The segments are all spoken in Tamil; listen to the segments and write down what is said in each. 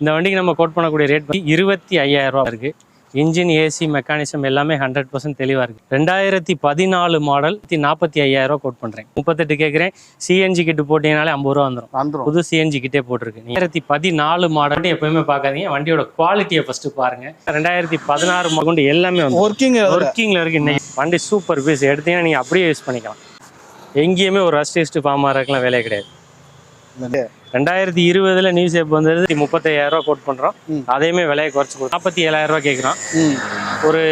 இந்த வண்டிக்கு நம்ம கோட் பண்ணக்கூடிய ரேட் இருபத்தி ஐயாயிரம் ரூபா இருக்கு. இன்ஜின் ஏசி மெக்கானிசம் எல்லாமே ஹண்ட்ரட் பர்சன்ட் தெளிவாக இருக்குது ரெண்டாயிரத்தி பதினாலு மாடல் நாற்பத்தி ஐயாயிரம் ரூபா கோட் பண்ணுறேன் முப்பத்தெட்டு கேட்குறேன் சிஎன்ஜி கிட்டு போட்டிங்கனாலே ஐம்பது ரூபா வந்துடும் புது சிஎன்ஜி கிட்டே போட்டிருக்கு. ரெண்டாயிரத்தி பதினாலு மாடல் எப்பவுமே பார்க்காதீங்க வண்டியோட குவாலிட்டியை ஃபர்ஸ்ட் பாருங்க. ரெண்டாயிரத்தி பதினாறு கொண்டு எல்லாமே வந்து ஒர்க்கிங் ஒர்க்கிங்ல இருக்கு இன்னைக்கு. வண்டி சூப்பர் பீஸ் எடுத்தீங்கன்னா நீங்க அப்படியே யூஸ் பண்ணிக்கலாம். எங்கேயுமே ஒரு ரஸ்ட் டெஸ்ட் ஃபார்ம் ஆகிறதுக்குலாம் வேலையே கிடையாது. ரெண்டாயிரத்தி இருபதுல நியூ ஷேப் வந்தது முப்பத்தையாயிரம் ரூபா கோட் பண்றோம். அதையுமே விலையை குறைச்சு நாற்பத்தி ஏழாயிரம் ரூபா கேட்குறோம் ஒரு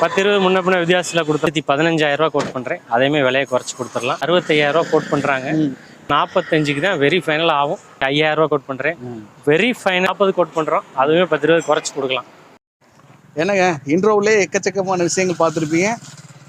பத்து இருபது முன்ன பின்ன வித்தியாசத்தில் கொடுத்து பதினஞ்சாயிரம் ரூபா கோட் பண்றேன். அதையுமே விலையை குறைச்சு கொடுத்துடலாம். அறுபத்தையாயிரம் ரூபா கோட் பண்றாங்க. நாற்பத்தஞ்சுக்கு தான் வெரி ஃபைனல் ஆகும். ஐயாயிரம் ரூபா கோட் பண்றேன். வெரி ஃபைன் நாற்பது கோட் பண்றோம். அதுவே பத்து இருபது குறைச்சு கொடுக்கலாம். என்னங்க இன்ட்ரோவிலே எக்கச்சக்கமான விஷயங்கள் பார்த்துருப்பீங்க.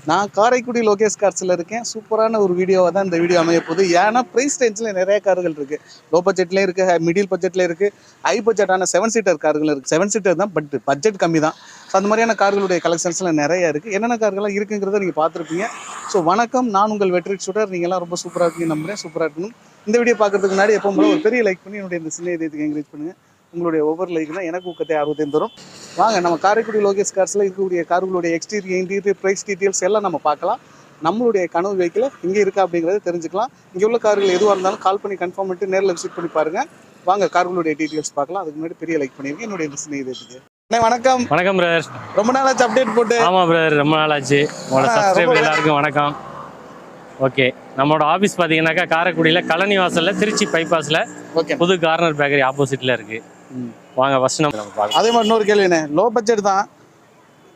நான் காரைக்குடி லோகேஷ் கார்ஸில் இருக்கேன். சூப்பரான ஒரு வீடியோவாக தான் இந்த வீடியோ அமைய போகுது. ஏன்னா ப்ரைஸ் ரேஞ்சில் நிறைய கார்கள் இருக்குது லோ பட்ஜெட்லேயும் இருக்குது மிடில் பட்ஜெட்லேயும் இருக்குது ஹை பட்ஜெட்டான செவன் சீட்டர் கார்கள் இருக்குது செவன் சீட்டர் தான் பட் பட்ஜெட் கம்மி தான். ஸோ அந்த மாதிரியான கார்களுடைய கலெக்ஷன்ஸ்லாம் நிறைய இருக்குது என்னென்ன கார்கள்லாம் இருக்குங்கிறத நீங்கள் பார்த்துருப்பீங்க. ஸோ வணக்கம். நான் உங்கள் வெற்றி சுடர். நீங்கள்லாம் ரொம்ப சூப்பராக இருக்கீங்க நம்புறேன். சூப்பராக இருக்கணும். இந்த வீடியோ பார்க்குறதுக்கு முன்னாடி எப்போ போல ஒரு பெரிய லைக் பண்ணி என்னுடைய இந்த சின்ன இதயத்துக்கு என்கரேஜ் பண்ணுங்கள் உங்களுடைய ஒவ்வொரு லைக் தான் எனக்கு ஊக்கத்தை ஆர்வத்தையும் தரும். வாங்க நம்ம காரைக்குடி லோகேஷ் கார்ஸில் இருக்கக்கூடிய கார்களுடைய எக்ஸ்டீரியர் இன்டீரியர் ப்ரைஸ் டீட்டெயில்ஸ் எல்லாம் நம்ம பார்க்கலாம். நம்மளுடைய கனவு வெஹிக்கிள் இங்கே இருக்கா அப்படிங்கிறத தெரிஞ்சுக்கலாம். இங்கே உள்ள கார்கள் எதுவாக இருந்தாலும் கால் பண்ணி கன்ஃபார்ம் பண்ணிட்டு நேரில் விசிட் பண்ணி பாருங்க. வாங்க கார்களுடைய டீட்டெயில்ஸ் பார்க்கலாம். அதுக்கு முன்னாடி பெரிய லைக் பண்ணிருக்கேன் என்னுடைய சின்ன அண்ணே வணக்கம். வணக்கம் பிரதர் ரொம்ப நாளாச்சு அப்டேட் போட்டு. ஆமா பிரதர் ரொம்ப நாள் ஆச்சு உங்களோட சப்ஸ்கிரைபர் எல்லாருக்கும் வணக்கம். ஓகே நம்மளோட ஆஃபீஸ் பார்த்தீங்கன்னாக்கா காரைக்குடியில் கழனி வாசல்ல திருச்சி பைபாஸில் ஓகே புது கார்னர் பேக்கரி ஆப்போசிட்ல இருக்கு. வாங்க ஃபர்ஸ்ட் நம்ம அதே மாதிரி இன்னொரு கேள்விண்ணே. லோ பட்ஜெட் தான்.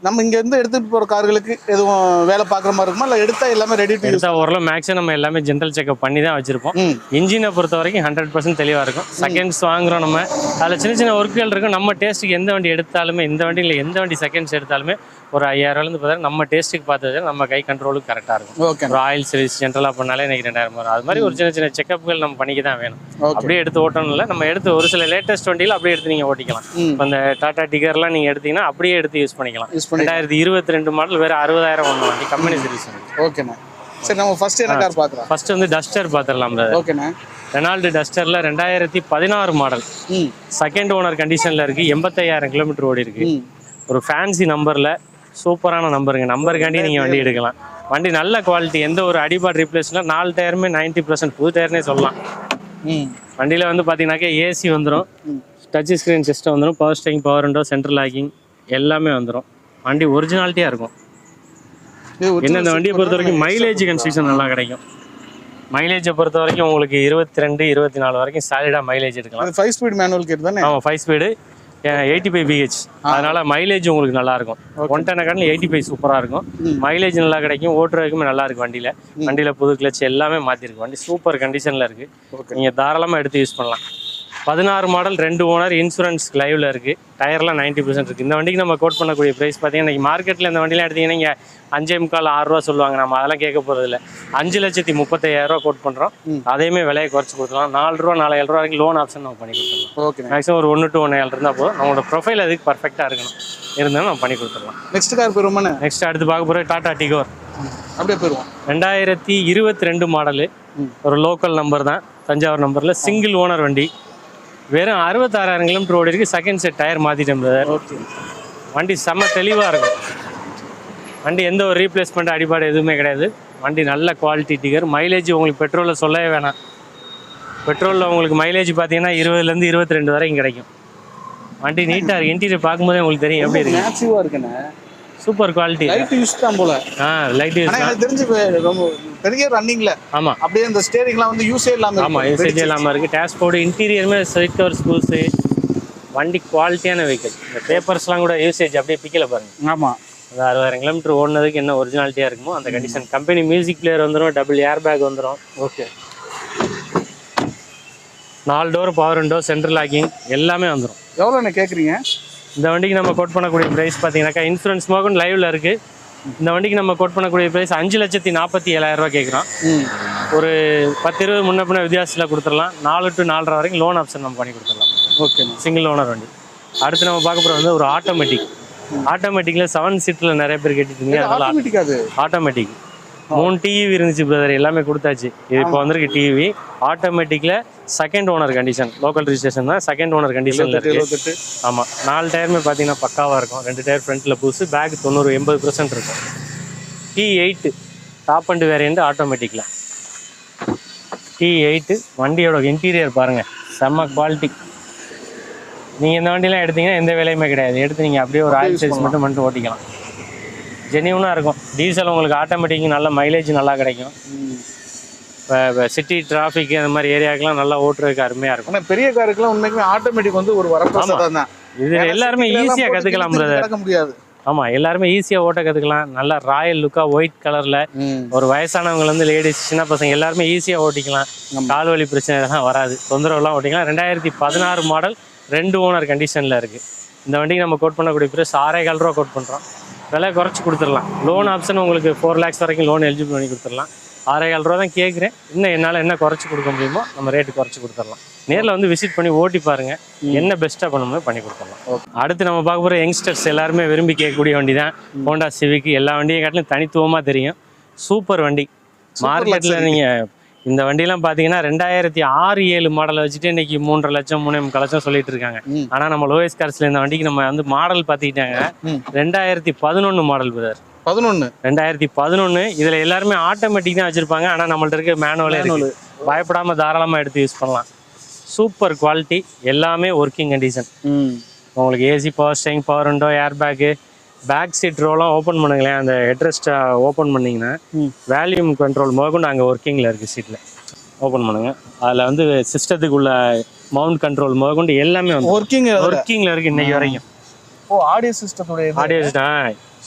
நம்ம இங்க இருந்து எடுத்துட்டு போற கார்களுக்கு எதுவும் வேலை பார்க்குற மாதிரி இருக்குமா? இல்லை எடுத்தா எல்லாமே ரெடி டு யூஸ் ஓரளவு மேக்ஸிமம் நம்ம எல்லாமே ஜென்ரல் செக்அப் பண்ணி தான் வச்சிருப்போம். இன்ஜினை பொறுத்த வரைக்கும் ஹண்ட்ரட் பர்சன்ட் தெளிவாக இருக்கும். செகண்ட்ஸ் வாங்குறோம் நம்ம. அதில் சின்ன சின்ன ஒர்க்குகள் இருக்கும். நம்ம டேஸ்ட்டுக்கு எந்த வண்டி எடுத்தாலுமே இந்த வண்டியில் எந்த வண்டி செகண்ட்ஸ் எடுத்தாலுமே ஒரு ஐயாயிரம்லேருந்து பார்த்தா நம்ம டேஸ்ட்டுக்கு பார்த்தது நம்ம கை கண்ட்ரோலுக்கு கரெக்டாக இருக்கும். ஓகே ஒரு ஆயில் சர்வீஸ் ஜென்ரலாக பண்ணாலே இன்னைக்கு ரெண்டாயிரம் வரும். அது மாதிரி ஒரு சின்ன சின்ன செக்கப்புகள் நம்ம பண்ணிக்க தான் வேணும். அப்படியே எடுத்து ஓட்டணும் இல்லை நம்ம எடுத்து ஒரு சில லேட்டஸ்ட் வண்டியில் அப்படியே எடுத்து நீங்கள் ஓட்டிக்கலாம். இப்போ இந்த டாடா டிகர்லாம் நீங்கள் எடுத்தீங்கன்னா அப்படியே எடுத்து யூஸ் பண்ணிக்கலாம். ரெண்டாயிரத்தி இருபத்தி ரெண்டு மாடல் வேறு அறுபதாயிரம் ஒன்று வண்டி கம்பெனி சர்வீஸ் ஓகேண்ணே சரி நம்ம ஃபர்ஸ்ட் என்ன கார் பார்க்குறோம்? ஃபர்ஸ்ட் வந்து டஸ்டர் பார்த்துடலாம். ஓகேண்ணே ரெனால்டு டஸ்டரில் ரெண்டாயிரத்தி பதினாறு மாடல் செகண்ட் ஓனர் கண்டிஷனில் இருக்குது எண்பத்தையாயிரம் கிலோமீட்டர் ஓடி இருக்கு ஒரு ஃபேன்சி நம்பரில் சூப்பரான நம்பருங்க. நம்பருக்காண்டி நீங்கள் வண்டி எடுக்கலாம். வண்டி நல்ல குவாலிட்டி எந்த ஒரு அடிபாட் ரீப்ளேஸ்னா நாலு டயருமே 90% பர்சன்ட் புது டயர்னே சொல்லலாம். ம். வண்டியில் வந்து பார்த்தீங்கன்னாக்கா ஏசி வந்துடும். டச் ஸ்க்ரீன் சிஸ்டம் வந்துடும் power steering power window central locking எல்லாமே வந்துடும் வண்டி ஒரிஜினாலிட்டியாக இருக்கும். என்ன இந்த வண்டியை பொறுத்த வரைக்கும் மைலேஜ் கன்ஸ்ட்ரக்ஷன் நல்லா கிடைக்கும். மைலேஜை பொறுத்த வரைக்கும் உங்களுக்கு இருபத்தி ரெண்டு இருபத்தி நாலு வரைக்கும் சாலிடாக மைலேஜ் எடுக்கலாம். ஃபைவ் ஸ்பீட் மேனுவல் கேட் தானே? ஆமாம் five speed eighty five B H அதனால மைலேஜ் உங்களுக்கு நல்லா இருக்கும் ஒன் டென் காட்டில் எயிட்டி ஃபைவ் சூப்பராக இருக்கும். மைலேஜ் நல்லா கிடைக்கும் ஓட்டுறதுக்குமே நல்லா இருக்கு வண்டியில் வண்டியில் புது கிளச் எல்லாமே மாற்றிருக்கு வண்டி சூப்பர் கண்டிஷனில் இருக்கு. ஓகே நீங்கள் தாராளமாக எடுத்து யூஸ் பண்ணலாம். பதினாறு மாடல் ரெண்டு ஓனர் இன்சூரன்ஸ் லைவ்ல இருக்கு. டயர்லாம் 90% பர்சன்ட் இருக்கு. இந்த வண்டிக்கு நம்ம கோட் பண்ணக்கூடிய ப்ரைஸ் பார்த்தீங்கன்னா இன்னைக்கு மார்க்கெட்டில் இந்த வண்டிலாம் எடுத்தீங்கன்னா இங்கே அஞ்சே முக்கால் ஆறு ரூபா சொல்லுவாங்க. நம்ம அதெல்லாம் கேட்க போகிறது இல்லை. அஞ்சு லட்சத்தி முப்பத்தையாயிரம் ரூபா கோட் பண்ணுறோம். அதையுமே விலையை குறைச்சி கொடுக்கலாம் நாலு ரூபா நாலு ரூபா வரைக்கும் லோன் ஆப்ஷன் நம்ம பண்ணி கொடுத்துடலாம். ஓகேண்ணே மேக்ஸிமம் ஒரு ஒன்று டு ஒன்று ஏழு இருந்தால் போதும். நம்மளோட ப்ரொஃபைல் அதுக்கு பர்ஃபெக்டாக இருக்கணும். இருந்தாலும் நம்ம பண்ணி கொடுத்துடலாம். நெக்ஸ்ட் கார் போயிருமாண்ணே நெக்ஸ்ட் அடுத்து பார்க்க போகிற டாடா டிகோர் அப்படியே போயிருவோம் ரெண்டாயிரத்தி இருபத்தி ரெண்டு மாடலு. ஒரு லோக்கல் நம்பர் தான். தஞ்சாவூர் நம்பரில் சிங்கிள் ஓனர் வண்டி. வெறும் அறுபத்தாறாயிரம் கிலோமீட்டர் ஓடி இருக்கு செகண்ட் செட் டயர் மாற்றிட்டேன் brother. ஓகே வண்டி செம்ம தெளிவாக இருக்கும். வண்டி எந்த ஒரு ரீப்ளேஸ்மெண்ட் அடிபாடு எதுவுமே கிடையாது. வண்டி நல்ல குவாலிட்டி டிகர் மைலேஜ் உங்களுக்கு பெட்ரோலில் சொல்லவே வேணாம். பெட்ரோலில் உங்களுக்கு மைலேஜ் பார்த்தீங்கன்னா இருபதுலேருந்து இருபத்தி ரெண்டு வரைக்கும் கிடைக்கும். வண்டி நீட்டாக இருக்கு. இன்டீரியர் பார்க்கும்போதே உங்களுக்கு தெரியும் எப்படி இருக்கு. இருக்குண்ணே. சூப்பர் குவாலிட்டி லைட் யூஸ் தான் போல. ஆ லைட் யூஸ் தெரிஞ்சு ரொம்ப பெரிய ரன்னிங்ல ஆமாம் அப்படியே இந்த ஸ்டேரிங்லாம் வந்து யூஸே இல்லாம ஆமாம் எஸ்எஜி இல்லாமல் இருக்குது டேஷ்போர்டு இன்டீரியருமே சைட் கவர் ஸ்கூல்ஸு வண்டி குவாலிட்டியான வெஹிக்கிள் இந்த பேப்பர்ஸ்லாம் கூட யூசேஜ் அப்படியே பிக்கல பாருங்க. ஆமா. அந்த அறுபதாயிரம் கிலோமீட்டர் ஓடினதுக்கு என்ன ஒரிஜினாலிட்டியாக இருக்குமோ அந்த கண்டிஷன் கம்பெனி மியூசிக் பிளேயர் வந்துடும் டபுள் ஏர் பேக் வந்துடும் ஓகே நாலு door power window central locking எல்லாமே வந்துடும் எவ்வளோண்ணே கேட்குறீங்க இந்த வண்டிக்கு நம்ம கோட் பண்ணக்கூடிய ப்ரைஸ் பார்த்தீங்கன்னாக்கா இன்சூரன்ஸ் மோகன் லைவ்ல இருக்குது இந்த வண்டிக்கு நம்ம கோட் பண்ணக்கூடிய ப்ரைஸ் அஞ்சு லட்சத்தி நாற்பத்தி ஏழாயிரம் ரூபாய் கேட்குறோம் ஒரு பத்து இருபது முன்ன பின்ன வித்தியாசத்தில் கொடுத்துடலாம். நாலு டு நாலரை வரைக்கும் லோன் ஆப்ஷன் நம்ம பண்ணி கொடுத்துடலாம். ஓகேண்ணே சிங்கிள் ஓனர் வண்டி. அடுத்து நம்ம பார்க்க போகிறது வந்து ஒரு ஆட்டோமேட்டிக் ஆட்டோமேட்டிக்கில் செவன் சீட்டில் நிறைய பேர் அது. ஆட்டோமேட்டிக் மூணு டிவி இருந்துச்சு பிரதர் எல்லாமே கொடுத்தாச்சு. இது இப்போ வந்திருக்கு TV ஆட்டோமேட்டிக்கில் second owner condition local registration தான் செகண்ட் ஓனர் கண்டிஷனில் எழுபத்தெட்டு இருக்கு. எழுபத்தெட்டு ஆமாம் நாலு டயருமே பார்த்தீங்கன்னா பக்காவாக இருக்கும். ரெண்டு டயர் ஃப்ரண்ட்டில் புதுசு பேக் தொண்ணூறு எண்பது பர்சன்ட் இருக்கும். T eight top end variant ஆட்டோமேட்டிக்கில் T eight வண்டியோட இன்டீரியர் பாருங்கள் செம்ம குவாலிட்டி நீங்கள் இந்த வண்டிலாம் எடுத்தீங்கன்னா எந்த வேலையுமே கிடையாது. எடுத்து நீங்கள் அப்படியே ஒரு ஆயில் சைஸ் மட்டும் பண்ணிட்டு ஓட்டிக்கலாம். ஜெனியூனாக இருக்கும். டீசல் உங்களுக்கு ஆட்டோமேட்டிக் நல்ல மைலேஜ் நல்லா கிடைக்கும். இப்போ சிட்டி டிராஃபிக் அந்த மாதிரி ஏரியாக்கெலாம் நல்லா ஓட்டுறதுக்கு அருமையாக இருக்கும். ஆனா பெரிய காருக்குலாம் உண்மைக்குமே ஆட்டோமேட்டிக் வந்து ஒரு வரப்பிரசாதம் தான். இது எல்லாருமே ஈஸியாக கற்றுக்கலாம் பிரதர் நடக்க முடியாது. ஆமாம் எல்லாருமே ஈஸியாக ஓட்ட கற்றுக்கலாம் நல்லா ராயல் லுக்காக ஒயிட் கலரில் ஒரு வயசானவங்க வந்து லேடிஸ் சின்ன பசங்க எல்லாருமே ஈஸியாக ஓட்டிக்கலாம். கால் வலி பிரச்சனை எல்லாம் வராது. தொந்தரவுலாம் ஓட்டிக்கலாம். ரெண்டாயிரத்தி பதினாறு மாடல் ரெண்டு ஓனர் கண்டிஷனில் இருக்குது இந்த வண்டிக்கு நம்ம கோட் பண்ணக்கூடிய பிரைஸ் ஆறே கால் ரூபா கோட் பண்ணுறோம் விலை குறைச்சி கொடுத்துடலாம். லோன் ஆப்ஷன் உங்களுக்கு ஃபோர் லேக்ஸ் வரைக்கும் லோன் எலிஜிபிள் பண்ணி கொடுத்துடலாம். ஆறே கால் ரூபா தான் கேட்குறேன். இன்னும் என்னால் என்ன குறைச்சி கொடுக்க முடியுமோ நம்ம ரேட்டு குறைச்சி கொடுத்துடலாம். நேரில் வந்து விசிட் பண்ணி ஓட்டி பாருங்க. என்ன பெஸ்ட்டாக பண்ணணுமோ பண்ணி கொடுத்துடலாம். அடுத்து நம்ம பார்க்க போகிற யங்ஸ்டர்ஸ் எல்லாருமே விரும்பி கேட்கக்கூடிய வண்டி தான். ஹோண்டா சிவிக் எல்லா வண்டியும் காட்டிலும் தனித்துவமாக தெரியும். சூப்பர் வண்டி. மார்க்கெட்டில். நீங்கள் இந்த வண்டிலாம் பார்த்தீங்கன்னா ரெண்டாயிரத்தி ஆறு ஏழு மாடலை வச்சுட்டு இன்னைக்கு மூன்றரை லட்சம் மூணே முக்கால் லட்சம் சொல்லிட்டு இருக்காங்க. ஆனால் நம்ம லோயஸ்ட் கார்ஸில் இந்த வண்டிக்கு நம்ம வந்து மாடல் பார்த்துக்கிட்டாங்க. ரெண்டாயிரத்தி பதினொன்று மாடல் பிரதர் பதினொன்னு. ரெண்டாயிரத்தி பதினொன்று இதில் எல்லாருமே ஆட்டோமேட்டிக் தான் வச்சுருப்பாங்க. ஆனால் நம்மள்ட்ட இருக்க மேனுவலே இருக்கு. பயப்படாமல் தாராளமாக எடுத்து யூஸ் பண்ணலாம். சூப்பர் குவாலிட்டி எல்லாமே ஒர்க்கிங் கண்டிஷன் உங்களுக்கு AC power steering power window air bag back seat ரோலாம் open பண்ணுங்களேன். அந்த ஹெட்ரெஸ்ட்டை ஓப்பன் பண்ணிங்கன்னா. வேல்யூம் கண்ட்ரோல் முதற்கொண்டு அங்கே ஒர்க்கிங்கில் இருக்குது சீட்டில் ஓப்பன் பண்ணுங்க. அதில் வந்து சிஸ்டத்துக்குள்ள மவுண்ட் கண்ட்ரோல் முதற்கொண்டு எல்லாமே வந்து ஒர்க்கிங் ஒர்க்கிங்கில் இருக்குது இன்னைக்கு வரைக்கும். ஓ ஆடியோ சிஸ்டத்துடைய ஆடியோ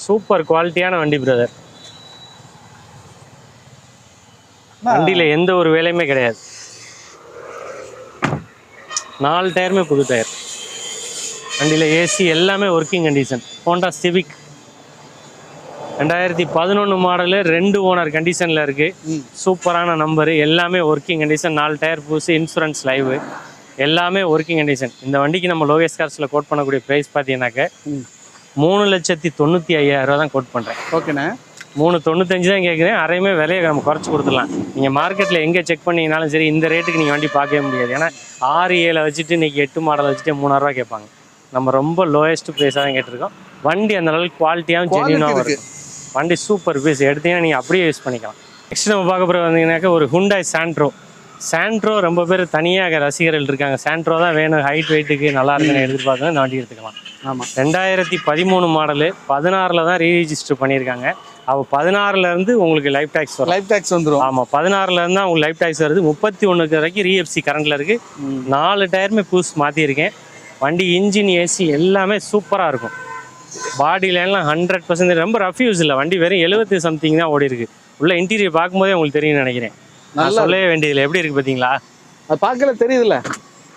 சூப்பர் குவாலிட்டியான வண்டி பிரதர் வண்டியில் எந்த ஒரு வேலையுமே கிடையாது. நாலு டயருமே புது டயர் வண்டியில் ஏசி எல்லாமே ஒர்க்கிங் கண்டிஷன் ஹோண்டா சிவிக். ரெண்டாயிரத்தி பதினொன்று மாடலு ரெண்டு ஓனர் கண்டிஷனில் இருக்குது. சூப்பரான நம்பரு. எல்லாமே ஒர்க்கிங் கண்டிஷன் நாலு டயர் புதுசு இன்சூரன்ஸ் லைவு எல்லாமே ஒர்க்கிங் கண்டிஷன் இந்த வண்டிக்கு நம்ம லோகேஷ் கார்ஸில் கோட் பண்ணக்கூடிய ப்ரைஸ் பார்த்தீங்கன்னாக்க. மூணு லட்சத்தி தொண்ணூற்றி ஐயாயிரம் ரூபா தான் கோட் பண்ணுறேன் ஓகேண்ணே. மூணு தொண்ணூத்தஞ்சு தான் கேட்குறேன் அரையுமே விலையை நம்ம குறைச்சி கொடுத்துடலாம். நீங்கள் மார்க்கெட்டில் எங்கே செக் பண்ணீங்கனாலும் சரி இந்த ரேட்டுக்கு நீங்கள் வண்டி பார்க்கவே முடியாது. ஏன்னா ஆறு ஏழை வச்சுட்டு இன்றைக்கி எட்டு மாடல் வச்சுட்டு மூணாயிரரூவா கேட்பாங்க. நம்ம ரொம்ப லோயஸ்ட் ப்ரைஸாக தான் கேட்டிருக்கோம். வண்டி அந்த அளவுக்கு குவாலிட்டியாகவும் இருக்கு. இருக்கும் வண்டி சூப்பர் பீஸ் எடுத்தீங்கன்னா நீங்கள் அப்படியே யூஸ் பண்ணிக்கலாம். நெக்ஸ்ட் நம்ம பார்க்க போகிற வந்தீங்கன்னாக்கா ஒரு ஹுண்டாய் சாண்ட்ரோ சாண்ட்ரோ ரொம்ப பேர் தனியாக ரசிகர்கள் இருக்காங்க. சாண்ட்ரோ தான் வேணும். ஹைட் வெயிட்டுக்கு நல்லா இருக்குன்னு எதிர்பார்க்கணும் வண்டி எடுத்துக்கலாம். ஆமா. ரெண்டாயிரத்தி பதிமூணு மாடலு பதினாறில் தான் ரீரிஜிஸ்டர் பண்ணியிருக்காங்க. அப்போ பதினாறுலேருந்து உங்களுக்கு லைஃப் டேக்ஸ் வரும். லைஃப் டாக்ஸ் வந்துரும். ஆமாம் பதினாறுலேருந்து தான் உங்களுக்கு லைஃப் டேக்ஸ் வருது. முப்பத்தி ஒன்றுக்கு வரைக்கும் ரீஎஃப்சி கரண்டில் இருக்குது. நாலு டயருமே புதுசு மாற்றிருக்கேன் வண்டி இன்ஜின் ஏசி எல்லாமே சூப்பராக இருக்கும். பாடியிலலாம் ஹண்ட்ரட் பர்சன்டேஜ் ரொம்ப ரஃப் யூஸ் இல்லை. வண்டி வெறும் எழுபத்தி சம்திங் தான் ஓடி இருக்கு உள்ள இன்டீரியர் பார்க்கும்போதே உங்களுக்கு தெரியும்னு நினைக்கிறேன். நான் சொல்லவே வேண்டியதில்லை. எப்படி இருக்குது பார்த்தீங்களா? அது பார்க்கல தெரியுதுல்ல.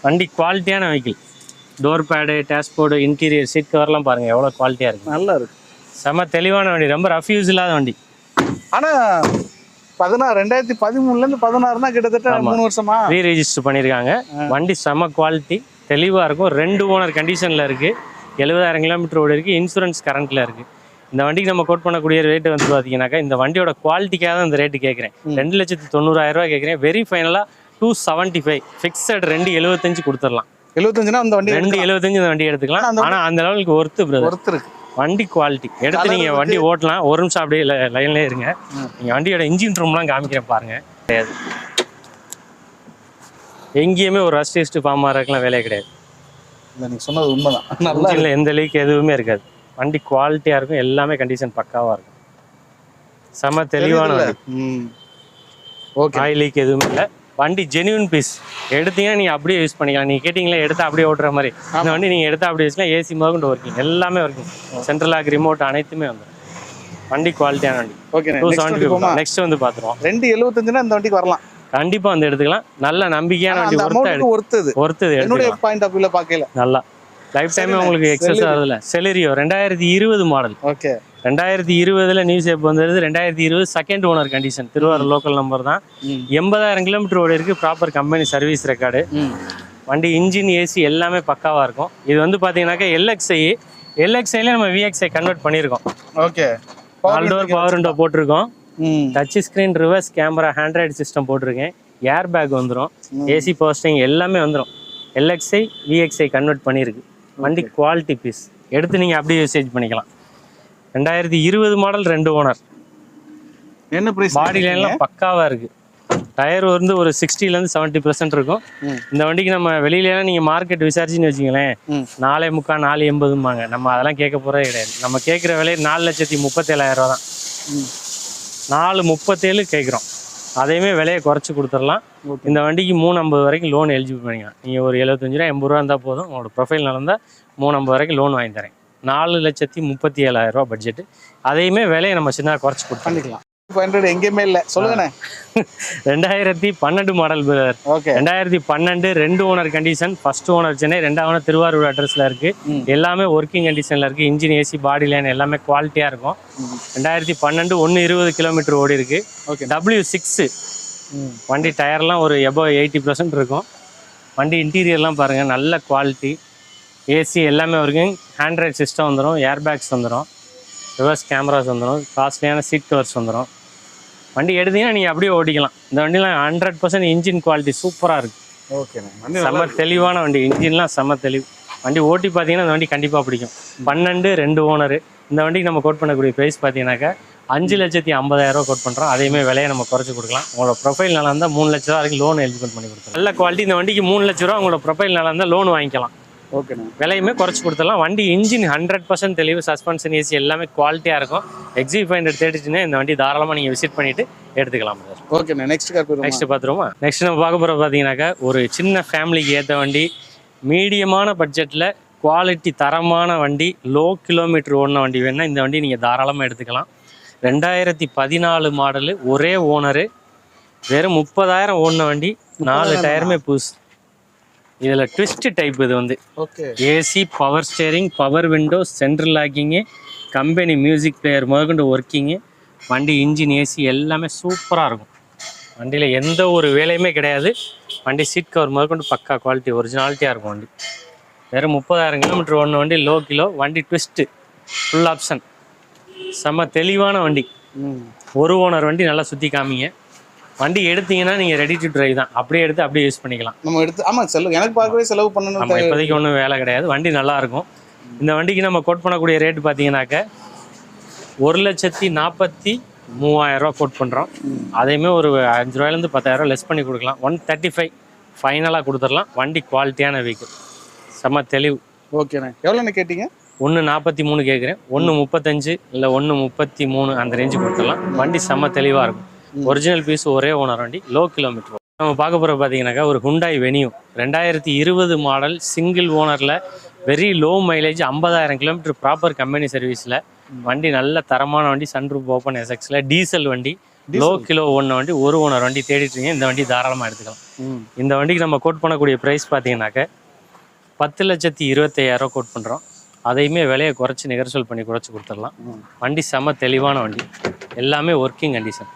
வண்டி குவாலிட்டியான vehicle door pad dashboard interior seat கவர்லாம் பாருங்கள் எவ்வளோ குவாலிட்டியாக இருக்குது நல்லா இருக்கு. செம தெளிவான வண்டி. ரொம்ப ரஃப் யூஸ் இல்லாத வண்டி. ஆனா பதினாறு ரெண்டாயிரத்தி பதிமூணுல இருந்து பதினாறுனா கிட்டத்தட்ட. மூணு வருஷமா? ரீ ரெஜிஸ்டர் பண்ணியிருக்காங்க வண்டி செம குவாலிட்டி தெளிவாக இருக்கும். ரெண்டு ஓனர் கண்டிஷனில் இருக்குது எழுபதாயிரம் கிலோமீட்டர் ஓடி இருக்குது இன்சூரன்ஸ் கரண்ட்டில் இருக்குது இந்த வண்டிக்கு நம்ம கோட் பண்ணக்கூடிய ரேட்டு வந்து பார்த்தீங்கன்னாக்கா இந்த வண்டியோட குவாலிட்டிக்காக தான் இந்த ரேட்டு கேட்குறேன் ரெண்டு லட்சத்தி தொண்ணூறாயிரம் ரூபாய் கேட்குறேன் வெரி ஃபைனலாக டூ செவன்ட்டி ஃபைவ் ஃபிக்ஸட் ரெண்டு எழுபத்தஞ்சு கொடுத்துடலாம். எழுபத்தஞ்சுனா அந்த வண்டி ரெண்டு எழுபத்தஞ்சு இந்த வண்டி எடுத்துக்கலாம். ஆனா அந்த ஆனால் அந்த லெவலுக்கு ஒர்த்து பிரதர் ஒருத்தர் இருக்கு. வண்டி குவாலிட்டி எடுத்து நீங்கள் வண்டி ஓட்டலாம். ஒரு நிமிஷம் அப்படியே லைன்லேயே இருங்க. நீங்கள் வண்டியோட இன்ஜின் ரூம்லாம் காமிக்கிறேன் பாருங்க. கிடையாது. எங்கேயுமே ஒரு ரஸ்ட் டெஸ்ட் ஃபார்ம் ஆகிறதுக்குலாம் வேலையே கிடையாது. இல்ல நீங்க சொன்னது உண்மைதான். நல்லா இன்ஜினில் எந்த லீக் எதுவுமே இருக்காது. வண்டி குவாலிட்டியாக இருக்கும் எல்லாமே கண்டிஷன் பக்காவாக இருக்கும். செம தெளிவான வண்டி. ஓகே ஆயில் லீக் எதுவுமே இல்லை. வண்டி ஜென்யூன் பீஸ் எடுத்தீங்கன்னா நீங்கள் அப்படியே யூஸ் பண்ணிக்கலாம். நீங்கள் கேட்டிங்களா எடுத்து அப்படியே ஓட்டுற மாதிரி. இந்த வண்டி நீங்கள் எடுத்து அப்படியே வச்சுக்கலாம் ஏசி முதற்கொண்டு ஒர்க்கிங் எல்லாமே ஒர்க்கிங் சென்ட்ரல் லாக் ரிமோட் அனைத்துமே வந்துடும் வண்டி குவாலிட்டியான வண்டி. ஓகே டூ செவன்ட்டி நெக்ஸ்ட் வந்து பார்த்துருவோம் ரெண்டு எழுபத்தஞ்சுனா இந்த வண்டிக்கு வரலாம். கண்டிப்பாக வந்து எடுத்துக்கலாம். நல்ல நம்பிக்கையான வண்டி அந்த ஒருத்தது. ஒருத்தது என்னுடைய எடுத்துக்கலாம் பாயிண்ட் ஆஃப் வியூல பார்க்கல. நல்லா. லைஃப் டைமே. உங்களுக்கு எக்ஸஸ். ஆகுதுல செலரியோ ரெண்டாயிரத்தி இருபது மாடல் ஓகே ரெண்டாயிரத்தி இருபதுல நியூ ஷேப் வந்தது ரெண்டாயிரத்தி இருபது second owner condition Thiruvarur local number தான். எண்பதாயிரம் கிலோமீட்டர் ஓடி இருக்கு. ப்ராப்பர் கம்பெனி சர்வீஸ் ரெக்கார்டு வண்டி இன்ஜின் ஏசி எல்லாமே பக்காவாக இருக்கும். இது வந்து பார்த்தீங்கன்னாக்கா எல்எக்ஸ்ஐ எல்எக்ஸ்ஐல நம்ம விஎக்ஸ்ஐ கன்வெர்ட் பண்ணியிருக்கோம். ஓகே நாலு டோர் பவர் விண்டோ போட்டிருக்கோம். Touch screen reverse camera Android system போட்டிருக்கேன். ஏர் பேக் வந்துடும் ஏசி போஸ்டிங் எல்லாமே வந்துடும் எல்எக்ஸ்ஐ விஎக்ஸ்ஐ கன்வெர்ட் பண்ணியிருக்கு வண்டி குவாலிட்டி பீஸ் எடுத்து நீங்கள் அப்படியே யூசேஜ் பண்ணிக்கலாம். ரெண்டாயிரத்தி இருபது மாடல் ரெண்டு ஓனர் என்ன பிரைஸ் பாடி லைன்லாம் பக்காவாக இருக்குது டயர் வந்து ஒரு சிக்ஸ்டிலேருந்து செவன்ட்டி பர்சன்ட் இருக்கும். இந்த வண்டிக்கு நம்ம வெளியிலலாம் நீங்கள் மார்க்கெட் விசாரிச்சுன்னு வச்சுங்களேன் நாலே முக்கால் நாலு எண்பதும்பாங்க. நம்ம அதெல்லாம் கேட்க போகிறதே கிடையாது. நம்ம கேட்குற விலை நாலு லட்சத்தி முப்பத்தேழாயிரம் ரூபா தான் நாலு முப்பத்தேழு கேட்குறோம் அதையுமே விலையை குறைச்சி கொடுத்துடலாம். இந்த வண்டிக்கு மூணு ஐம்பது வரைக்கும் லோன் எலிஜிபிள் பண்ணிக்கலாம் நீங்கள் ஒரு எழுபத்தஞ்சு ரூபா எண்பது ரூபா இருந்தால் போதும். உங்களோட ப்ரொஃபைல் நடந்தால் மூணு ஐம்பது வரைக்கும் லோன் வாங்கி தரேன். நாலு லட்சத்தி முப்பத்தி ஏழாயிரம் ரூபா பட்ஜெட்டு அதையுமே விலையை நம்ம சின்னதாக குறைச்சி கொடுத்தோம் பண்ணிக்கலாம். ஹண்ட்ரட் எங்கேயுமே இல்லை. சொல்லுங்கண்ணே. ரெண்டாயிரத்தி பன்னெண்டு மாடல் பிரதர் ஓகே ரெண்டாயிரத்தி பன்னெண்டு ரெண்டு owner condition first owner Chennai ரெண்டாவது ஓனர் திருவாரூர் அட்ரஸில் இருக்குது ம். எல்லாமே ஒர்க்கிங் கண்டிஷனில் இருக்குது இன்ஜின் ஏசி பாடி லைன் எல்லாமே குவாலிட்டியாக இருக்கும். ரெண்டாயிரத்தி பன்னெண்டு ஒன்று இருபது கிலோமீட்டர் ஓடி இருக்கு. ஓகே டபிள்யூ சிக்ஸு வண்டி டயர்லாம் ஒரு எபோ எயிட்டி பர்சன்ட் இருக்கும். வண்டி இன்டீரியர்லாம் பாருங்கள் நல்ல குவாலிட்டி ஏசி எல்லாமே இருக்கும் ஹேண்ட்ரைட் சிஸ்டம் வந்துடும் ஏர் பேக்ஸ் வந்துடும் ரிவர்ஸ் கேமராஸ் வந்துடும் காஸ்ட்லியான சீட் கவர்ஸ் வந்துடும் வண்டி எடுத்தீங்கன்னா நீங்கள் அப்படியே ஓட்டிக்கலாம். இந்த வண்டிலாம் ஹண்ட்ரட் பர்சன்ட் இன்ஜின் குவாலிட்டி சூப்பராக இருக்குது வண்டி செம்ம தெளிவான வண்டி. இன்ஜின்லாம் செம்ம தெளிவு. வண்டி ஓட்டி பார்த்தீங்கன்னா இந்த வண்டி கண்டிப்பாக பிடிக்கும். பன்னெண்டு ரெண்டு ஓனரு இந்த வண்டிக்கு நம்ம கோட் பண்ணக்கூடிய ப்ரைஸ் பார்த்தீங்கன்னாக்கா அஞ்சு லட்சத்தி ஐம்பதாயிரம் ரூபா கோட் பண்ணுறோம் அதேமே விலையை நம்ம குறைச்சி கொடுக்கலாம். உங்களோட ப்ரொஃபைல் நல்லா இருந்தால் மூணு லட்ச ரூபா வரைக்கும் லோன் எலிஜிபிள் பண்ணி கொடுத்துருவோம் நல்ல குவாலிட்டி இந்த வண்டிக்கு மூணு லட்ச ரூபா உங்களோட ப்ரொஃபைல் நல்லா இருந்தால் லோன் வாங்கிக்கலாம். ஓகேண்ணே. விலையுமே குறைச்சி கொடுத்துடலாம். வண்டி இன்ஜின் ஹண்ட்ரட் பர்சன்ட் தெளிவு சஸ்பென்ஷன் ஏசி எல்லாமே குவாலிட்டியாக இருக்கும். எக்ஸி ஃபைவ் ஹண்ட்ரட் தேடிச்சுன்னா இந்த வண்டி தாராளமாக நீங்கள் விசிட் பண்ணிவிட்டு எடுத்துக்கலாம் brother. ஓகேண்ணே நெக்ஸ்ட் நெக்ஸ்ட் பார்த்துருவோமா? நெக்ஸ்ட் நம்ம பார்க்க போகிற பார்த்தீங்கன்னாக்கா ஒரு சின்ன ஃபேமிலிக்கு ஏற்ற வண்டி மீடியமான பட்ஜெட்டில் குவாலிட்டி தரமான வண்டி லோ கிலோமீட்டர் ஓடின வண்டி வேணால் இந்த வண்டி நீங்கள் தாராளமாக எடுத்துக்கலாம். ரெண்டாயிரத்தி பதினாலு மாடலு ஒரே ஓனரு வெறும் முப்பதாயிரம் ஓடின வண்டி நாலு டயருமே புதுசு. இதில் ட்விஸ்ட் டைப் இது வந்து. Okay AC power steering power window central locking company music player முதற்கொண்டு ஒர்க்கிங்கு வண்டி இன்ஜின் ஏசி எல்லாமே சூப்பராக இருக்கும். வண்டியில் எந்த ஒரு வேலையுமே கிடையாது. வண்டி சீட் கவர் முதற்கொண்டு பக்கா குவாலிட்டி ஒரிஜினாலிட்டியாக இருக்கும் வண்டி. வெறும் முப்பதாயிரம் கிலோமீட்டர் ஓடின வண்டி லோ கிலோ வண்டி ட்விஸ்ட்டு ஃபுல் ஆப்ஷன் செம்ம தெளிவான வண்டி. ஒரு ஓனர் வண்டி நல்லா சுற்றி காமிங்க. வண்டி எடுத்தீங்கன்னா நீங்கள் ரெடி டு டிரைவ் தான். அப்படியே எடுத்து அப்படியே யூஸ் பண்ணிக்கலாம். நம்ம எடுத்து ஆமா செலவு எனக்கு பார்க்கவே செலவு பண்ணணும் நம்ம இப்போதைக்கு ஒன்றும் வேலை கிடையாது. வண்டி நல்லா இருக்கும். இந்த வண்டிக்கு நம்ம கோட் பண்ணக்கூடிய ரேட் பார்த்தீங்கன்னாக்க ஒரு லட்சத்தி நாற்பத்தி மூவாயிரம் ரூபா கோட் பண்ணுறோம் அதையுமே ஒரு அஞ்சு ரூபாயிலேருந்து பத்தாயிரம் லெஸ் பண்ணி கொடுக்கலாம். ஒன் தேர்ட்டி ஃபைவ் ஃபைனலாக கொடுத்துடலாம். வண்டி குவாலிட்டியான வெஹிக்கிள் செம்ம தெளிவு. ஓகேண்ணே எவ்வளோண்ணே கேட்டீங்க? ஒன்று நாற்பத்தி மூணு கேட்குறேன். ஒன்று முப்பத்தஞ்சு இல்லை ஒன்று முப்பத்தி மூணு அந்த ரேஞ்சு கொடுத்துடலாம். வண்டி செம்ம தெளிவாக இருக்கும். ஒரிஜினல் பீஸ் ஒரே ஓனர் வண்டி லோ கிலோமீட்டர் நம்ம பார்க்க போகிற பார்த்தீங்கன்னாக்கா ஒரு ஹுண்டாய் வெனியூ ரெண்டாயிரத்தி இருபது மாடல் சிங்கிள் ஓனரில் வெரி லோ மைலேஜ் ஐம்பதாயிரம் கிலோமீட்டர் ப்ராப்பர் கம்பெனி சர்வீஸில் வண்டி நல்ல தரமான வண்டி சன்ரூப் ஓப்பன் எஸ்எக்ஸில் டீசல் வண்டி லோ கிலோ ஓடின வண்டி ஒரு ஓனர் வண்டி தேடிட்டு இந்த வண்டி தாராளமாக எடுத்துக்கலாம். இந்த வண்டிக்கு நம்ம கோட் பண்ணக்கூடிய ப்ரைஸ் பார்த்தீங்கன்னாக்க பத்து லட்சத்தி இருபத்தையாயிரம் கோட் பண்ணுறோம் அதையுமே விலையை குறைச்சி நெகர்சல் பண்ணி குறைச்சி கொடுத்துடலாம். வண்டி செம்ம தெளிவான வண்டி. எல்லாமே ஒர்க்கிங் கண்டிஷன்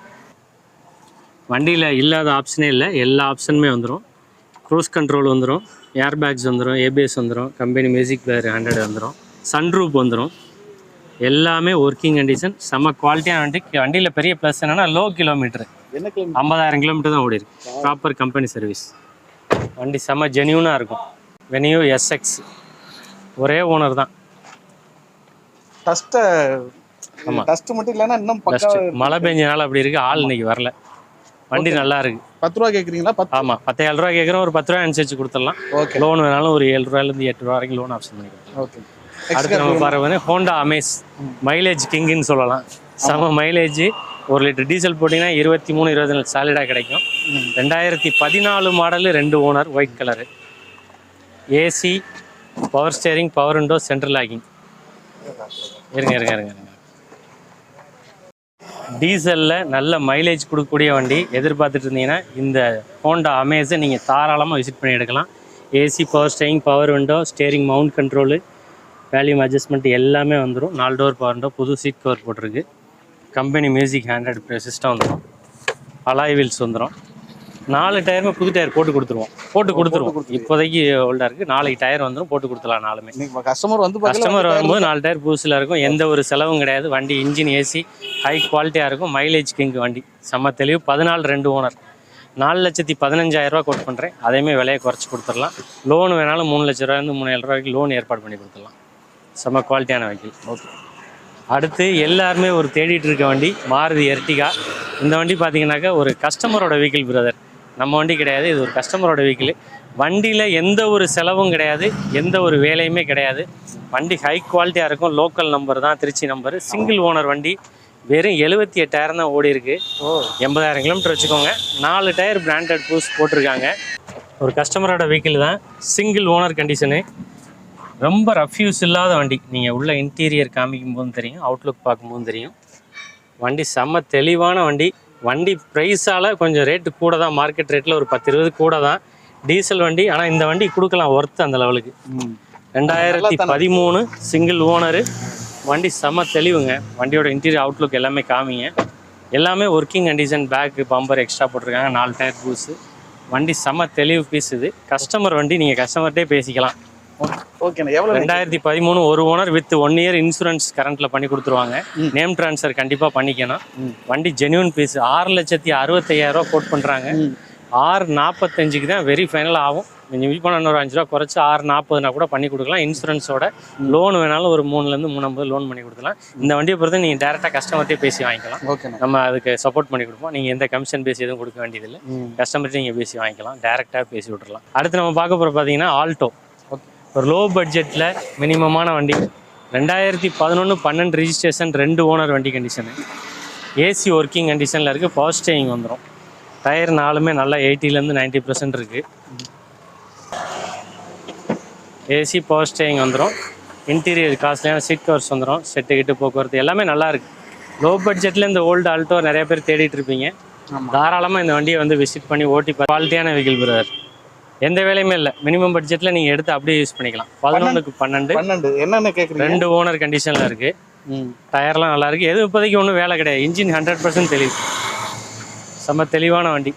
வண்டியில் இல்லாத ஆப்ஷனே இல்லை. எல்லா ஆப்ஷனுமே வந்துடும் க்ரூஸ் கண்ட்ரோல் வந்துடும் ஏர் பேக்ஸ் வந்துடும் ஏபிஎஸ் வந்துடும் கம்பெனி மியூசிக் பிளேயர் ஹண்ட்ரட் வந்துடும் சன்ரூப் வந்துடும் எல்லாமே ஒர்க்கிங் கண்டிஷன் செம்ம குவாலிட்டியான வண்டி. வண்டியில் பெரிய ப்ளஸ் என்னென்னா லோ கிளம்பி ஐம்பதாயிரம் கிலோமீட்டர் தான் ஓடி இருக்கு. ப்ராப்பர் கம்பெனி சர்வீஸ் வண்டி செம்ம ஜெனியூனாக இருக்கும். வெனியூ எஸ்எக்ஸ் ஒரே ஓனர் தான். டஸ்ட்டை ஆமா. டஸ்ட் மட்டும் இல்லைன்னா இன்னும் மழை பெஞ்சனால அப்படி இருக்கு. ஆள் இன்னைக்கு வரல. வண்டி நல்லா இருக்கு பத்து ரூபா கேட்குறீங்களா பத்து ஆமாம் பத்தாயிரம் ரூபா கேட்குறோம் ஒரு பத்து ரூபா அனுசரிச்சு கொடுத்துடலாம். ஓகே. லோன் வேணாலும் ஒரு ஏழு ரூபாயிலேருந்து எட்டு ரூபா வரைக்கும் லோன் ஆப்ஷன் பண்ணிக்கலாம் ஓகே. அடுத்து நம்ம பாருங்க ஹோண்டா அமேஸ் மைலேஜ் கிங்குன்னு சொல்லலாம். செம மைலேஜ் ஒரு லிட்டர் டீசல் போட்டிங்கன்னா இருபத்தி மூணு இருபத்தி நாலு சாலிடாக கிடைக்கும். ரெண்டாயிரத்தி பதினாலு மாடலு ரெண்டு owner white colour AC power steering power window central locking இருங்க இருங்க இருங்க இருங்க. டீசலில் நல்ல மைலேஜ் கொடுக்கக்கூடிய வண்டி எதிர்பார்த்துட்டு இருந்தீங்கன்னா இந்த ஹோண்டா அமேஸை நீங்கள் தாராளமாக விசிட் பண்ணி எடுக்கலாம். AC power steering power window steering mount control volume adjustment எல்லாமே வந்துடும் நாலு டோர் பவர் விண்டோ புது சீட் கவர் போட்டிருக்கு. கம்பெனி மியூசிக் ஹேண்ட்ரட் சிஸ்டம் வந்துடும் அலாய் வீல்ஸ் வந்துடும் நாலு டயருமே புது டயர் போட்டு கொடுத்துருவோம். போட்டு கொடுத்துருவோம். இப்போதைக்கு ஓல்டாக இருக்குது நாளைக்கு டயர் வந்துடும் போட்டு கொடுத்துலாம் நாலுமே. கஸ்டமர் வந்து கஸ்டமர் வரும்போது நாலு டயர் புதுசில் இருக்கும். எந்த ஒரு செலவும் கிடையாது. வண்டி இன்ஜின் ஏசி ஹை குவாலிட்டியாக இருக்கும். மைலேஜ் கிங் வண்டி. செம்ம தெளிவு. பதினாலு ரெண்டு ஓனர் நாலு லட்சத்தி பதினஞ்சாயிரம் ரூபா கோட் பண்ணுறேன் அதையுமே விலையை குறைச்சி கொடுத்துடலாம். லோன் வேணாலும் மூணு லட்ச ரூபாயிருந்து மூணு ஏழு ரூபாய்க்கு லோன் ஏற்பாடு பண்ணி கொடுத்துடலாம். செம்ம குவாலிட்டியான வெஹிக்கிள் ஓகே அடுத்து எல்லாருமே ஒரு தேடிட்டு இருக்க வண்டி மாருதி எர்டிகா இந்த வண்டி பார்த்தீங்கன்னாக்கா ஒரு கஸ்டமரோட வெஹிக்கிள் பிரதர் நம்ம வண்டி கிடையாது. இது ஒரு கஸ்டமரோட வெஹிக்கிள் வண்டியில் எந்த ஒரு செலவும் கிடையாது. எந்த ஒரு வேலையுமே கிடையாது. வண்டி ஹை குவாலிட்டியாக இருக்கும். லோக்கல் நம்பர் தான் திருச்சி நம்பர் சிங்கிள் ஓனர் வண்டி. வெறும் எழுபத்தி எட்டாயிரம் தான் ஓடி இருக்கு. ஓ. எண்பதாயிரம் கிலோமீட்டர் வச்சுக்கோங்க. நாலு டயர் பிராண்டட் பூஸ் போட்டிருக்காங்க. ஒரு கஸ்டமரோட வெஹிக்கிள் தான். சிங்கிள் ஓனர் கண்டிஷனு ரொம்ப ரஃப்யூஸ் இல்லாத வண்டி. நீங்கள் உள்ள இன்டீரியர் காமிக்கும் போதும் தெரியும். அவுட்லுக் பார்க்கும்போதும் தெரியும். வண்டி செம்ம தெளிவான வண்டி. வண்டி ப்ரைஸால் கொஞ்சம் ரேட்டு கூட தான் மார்க்கெட் ரேட்டில் ஒரு பத்து இருபது கூட தான் டீசல் வண்டி ஆனால் இந்த வண்டி கொடுக்கலாம் ஒர்த்து அந்த லெவலுக்கு ரெண்டாயிரத்தி பதிமூணு சிங்கிள் ஓனரு வண்டி செம்ம தெளிவுங்க. வண்டியோட இன்டீரியர் அவுட்லுக் எல்லாமே காமிங்க. எல்லாமே working condition back bumper extra போட்டிருக்காங்க நாலு டயர் பூஸு வண்டி செம்ம தெளிவு பீஸ் இது. கஸ்டமர் வண்டி நீங்கள் கஸ்டமர்கிட்டே பேசிக்கலாம். ஓகேண்ணா எவ்வளோ ரெண்டாயிரத்தி பதிமூணு ஒரு owner with one year insurance கரண்ட்டில் பண்ணி கொடுத்துருவாங்க. நேம் ட்ரான்ஸ்ஃபர் கண்டிப்பாக பண்ணிக்கணும். வண்டி ஜென்யூன் பீஸ் ஆறு லட்சத்தி அறுபத்தையாயிரம் ரூபா கோட் பண்ணுறாங்க ம். ஆறு நாற்பத்தஞ்சுக்கு தான் வெரி ஃபைனல் ஆகும். கொஞ்சம் யூஸ் பண்ண இன்னொரு அஞ்சு ரூபா குறைச்சி ஆறு நாற்பதுனா கூட பண்ணி கொடுக்கலாம். இன்சூரன்ஸோட லோன் வேணாலும் ஒரு மூணுலேருந்து மூணு லோன் பண்ணி கொடுக்கலாம். இந்த வண்டியை பொறுத்து நீங்கள் டேரெக்டாக கஸ்டமர்கிட்டே பேசி வாங்கிக்கலாம். ஓகேண்ணா நம்ம அதுக்கு சப்போர்ட் பண்ணி கொடுப்போம். நீங்கள் எந்த கமிஷன் பேசி எதுவும் கொடுக்க வேண்டியதில்லை. ம். கஸ்டமர்கிட்ட நீங்கள் பேசி வாங்கிக்கலாம். டேரெக்டாக பேசி விட்றலாம் அடுத்து நம்ம பார்க்க போகிற பார்த்தீங்கன்னா ஆல்டோ ஓகே ஒரு லோ பட்ஜெட்டில் மினிமமான வண்டி. ரெண்டாயிரத்தி பதினொன்று பன்னெண்டு ரிஜிஸ்ட்ரேஷன் ரெண்டு ஓனர் வண்டி கண்டிஷனு ஏசி ஒர்க்கிங் கண்டிஷனில் இருக்குது பவர் ஸ்டேயிங் வந்துடும் டயர் நாலுமே நல்லா எயிட்டிலேருந்து நைன்ட்டி பர்சன்ட் இருக்குது ஏசி பவர் ஸ்டேயிங் வந்துடும் இன்டீரியர் காஸ்ட்லியான சீட் கவர்ஸ் வந்துடும் செட்டு கிட்டு போக்குவரத்து எல்லாமே நல்லா இருக்கு. லோ பட்ஜெட்டில் இந்த ஓல்டு ஆல்டோ நிறைய பேர் தேடிட்டு இருப்பீங்க. தாராளமாக இந்த வண்டியை வந்து விசிட் பண்ணி ஓட்டி குவாலிட்டியான வெஹிக்கிள் பிரதர் எந்த வேலையுமே இல்லை. மினிமம் பட்ஜெட்டில் நீங்கள் எடுத்து அப்படியே யூஸ் பண்ணிக்கலாம். பதினொன்றுக்கு பன்னெண்டு. பன்னெண்டு. என்னென்ன கேட்குறீங்க ரெண்டு ஓனர் கண்டிஷனில் இருக்குது ம். டயர்லாம் நல்லா இருக்குது எது இப்போதைக்கு ஒன்றும் வேலை கிடையாது. இன்ஜின் ஹண்ட்ரட் பர்சன்ட் தெளிவு. செம்ம தெளிவான வண்டி.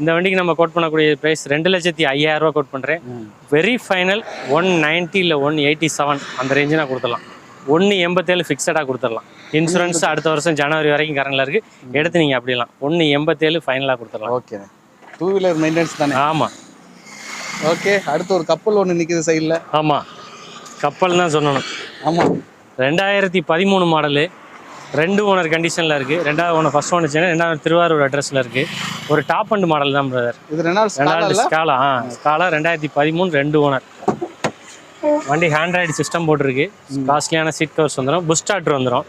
இந்த வண்டிக்கு நம்ம கோட் பண்ணக்கூடிய ப்ரைஸ் ரெண்டு லட்சத்தி ஐயாயிரம் ரூபா கோட் பண்ணுறேன் வெரி ஃபைனல் ஒன் நைன்ட்டி இல்லை ஒன் எயிட்டி செவன் அந்த ரேஞ்சு நான் கொடுத்துடலாம். ஒன்று எண்பத்தேழு ஃபிக்ஸடாக கொடுத்துடலாம். இன்சூரன்ஸ் அடுத்த வருஷம் ஜனவரி வரைக்கும் கரண்டில் இருக்குது எடுத்து நீங்கள் அப்படிலாம். ஒன்று எண்பத்தேழு ஃபைனலாக கொடுத்துடலாம். ஓகே டூ வீலர் மெயின்டெனன்ஸ் தானே? ஆமாம் ஓகே அடுத்து ஒரு கப்பல் ஒன்று நிற்கிது சைடில் ஆமாம் கப்பல் தான் சொல்லணும். ஆமாம் ரெண்டாயிரத்தி பதிமூணு மாடலு ரெண்டு ஓனர் கண்டிஷனில் இருக்குது ரெண்டாவது ஓனர் ஃபர்ஸ்ட் ஓனர் சென்னை ரெண்டாவது திருவாரூர் அட்ரஸில் இருக்குது ஒரு டாப் அண்ட் மாடல் தான் பிரதர் இது ரெனால்ட் ரெண்டாவது ஸ்காலா ஆ ஸ்காலா ரெண்டாயிரத்தி பதிமூணு ரெண்டு ஓனர் வண்டி ஹேண்ட்ராய்டு சிஸ்டம் போட்டிருக்கு. காஸ்ட்லியான சீட் கவர்ஸ் வந்துடும் புஷ் ஸ்டார்டர் வந்துடும்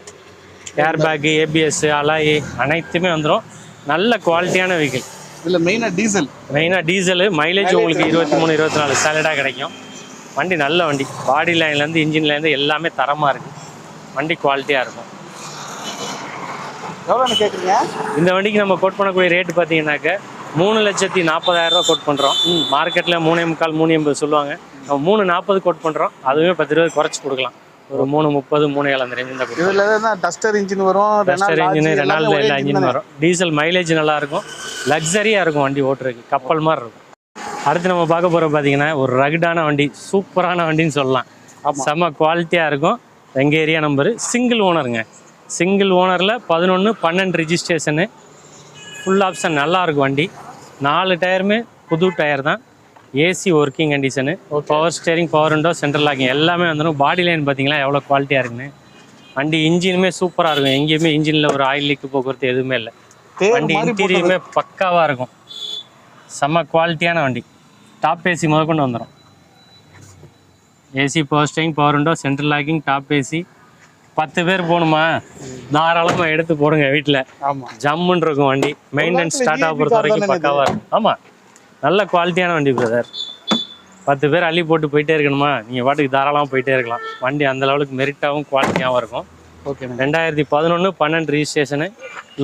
ஏர் பேக்கு ஏபிஎஸ் அலாயி அனைத்துமே வந்துடும் நல்ல குவாலிட்டியான வெஹிக்கிள் இதில் மெயினாக டீசல் மெயினாக டீசலு மைலேஜ் உங்களுக்கு இருபத்தி மூணு இருபத்தி நாலு சாலடாக கிடைக்கும். வண்டி நல்ல வண்டி. பாடி லைன்லேருந்து இன்ஜின்லேருந்து எல்லாமே தரமாக இருக்குது வண்டி குவாலிட்டியாக இருக்கும். எவ்வளோன்னு கேட்குறீங்க இந்த வண்டிக்கு நம்ம கோட் பண்ணக்கூடிய ரேட் பார்த்தீங்கன்னாக்க மூணு லட்சத்தி நாற்பதாயிரம் ரூபா கோட் பண்ணுறோம் மார்க்கெட்டில் மூணே முக்கால் மூணு எண்பது சொல்லுவாங்க. நம்ம மூணு நாற்பது கோட் பண்ணுறோம் அதுவே பத்து இருபது குறைச்சி கொடுக்கலாம். ஒரு மூணு முப்பது மூணு ஏழு அந்த ரேஞ்சில் தான் கொடுக்கும் இதில் தான் டஸ்டர் இன்ஜின் வரும் டஸ்டர் இன்ஜின் ரெனால்டு எல்லா இன்ஜின்? வரும். டீசல் மைலேஜ் நல்லா இருக்கும் லக்ஸரியாக இருக்கும் வண்டி ஓட்டுறதுக்கு. கப்பல் மாதிரி இருக்கும். அடுத்து நம்ம பார்க்க போகிற பார்த்தீங்கன்னா ஒரு ரகுடான வண்டி சூப்பரான வண்டின்னு சொல்லலாம். செம்ம குவாலிட்டியாக இருக்கும். எங்கள் ஏரியா நம்பரு சிங்கிள் ஓனருங்க சிங்கிள் ஓனரில் பதினொன்று பன்னெண்டு ரிஜிஸ்ட்ரேஷனு ஃபுல் ஆப்ஷன் நல்லா இருக்கும் வண்டி. நாலு டயருமே புது டயர் தான். AC working condition power steering power window central locking எல்லாமே வந்துடும் பாடி லைன் பார்த்தீங்களா எவ்வளோ குவாலிட்டியாக இருக்குன்னு. வண்டி இன்ஜினுமே சூப்பராக இருக்கும். எங்கேயுமே இன்ஜினில் ஒரு ஆயில் லீக்கு போக்குவரத்து எதுவுமே இல்லை. வண்டி இன்டீரியருமே பக்காவாக இருக்கும். செம்ம குவாலிட்டியான வண்டி. டாப் ஏசி முதற்கொண்டு வந்துடும் AC power steering power window central locking top AC பத்து பேர் போகணுமா? தாராளமாக எடுத்து போடுங்க வீட்டில் ஆமாம் ஜம்முன்னு இருக்கும் வண்டி. மெயின்டெனன்ஸ் ஸ்டார்ட் ஆக பொறுத்த வரைக்கும் பக்காவாக இருக்கும். ஆமாம் நல்ல குவாலிட்டியான வண்டி பிரதர் பத்து பேர் அள்ளி போட்டு போயிட்டே இருக்கணுமா? நீங்கள் பாட்டுக்கு தாராளமாக போயிட்டே இருக்கலாம். வண்டி அந்த லெவலுக்கு மெரிட்டாகவும் குவாலிட்டியாகவும் இருக்கும். ஓகேண்ணே ரெண்டாயிரத்தி பதினொன்று பன்னெண்டு ரிஜிஸ்ட்ரேஷனு